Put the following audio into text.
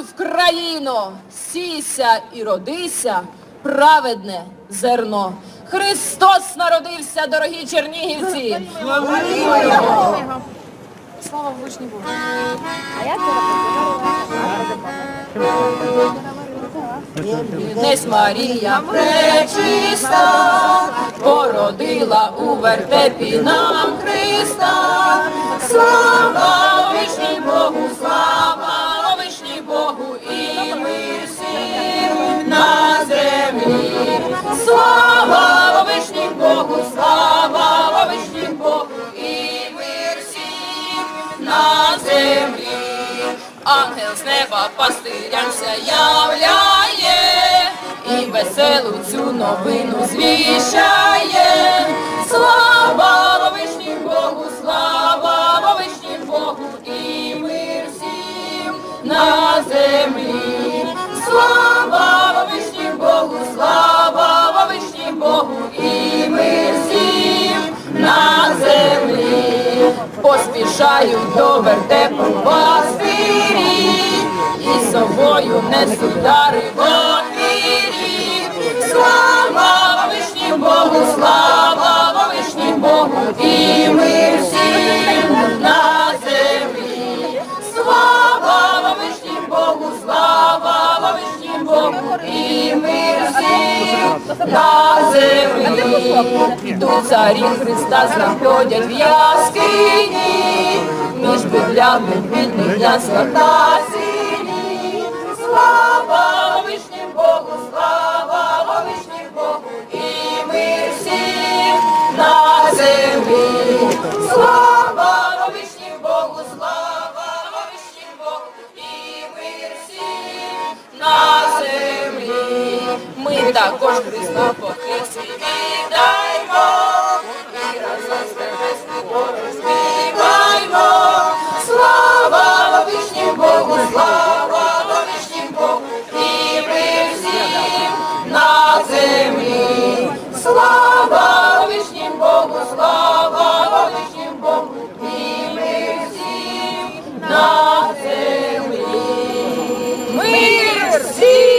в країну, сійся і родися, праведне зерно. Христос народився, дорогі чернігівці. Слава вишні Богу. Днесь Марія пречиста, породила у вертепі нам Христа. Слава Слава вишні Богу і мир всім на землі. Ангел з неба пастирямся являє і веселу цю новину звіщає. Слава вишні Богу, слава вишні Богу і мир всім на землі. Поспішають до вертепу пастирі, і собою несуть дари в отвірі. Слава вишні Богу, слава вишні Богу і мир всім на землі. Слава вишні Богу, слава вишні Богу і мир всім на землі. Тут царі Христа знаходять в яскині, між бідлями бідних ясла та сині. Слава вишні Богу, слава вишні Богу і мир всім на землі. Слава вишні Богу, слава вишні Богу і мир всім на землі. Ми також Христо Sí.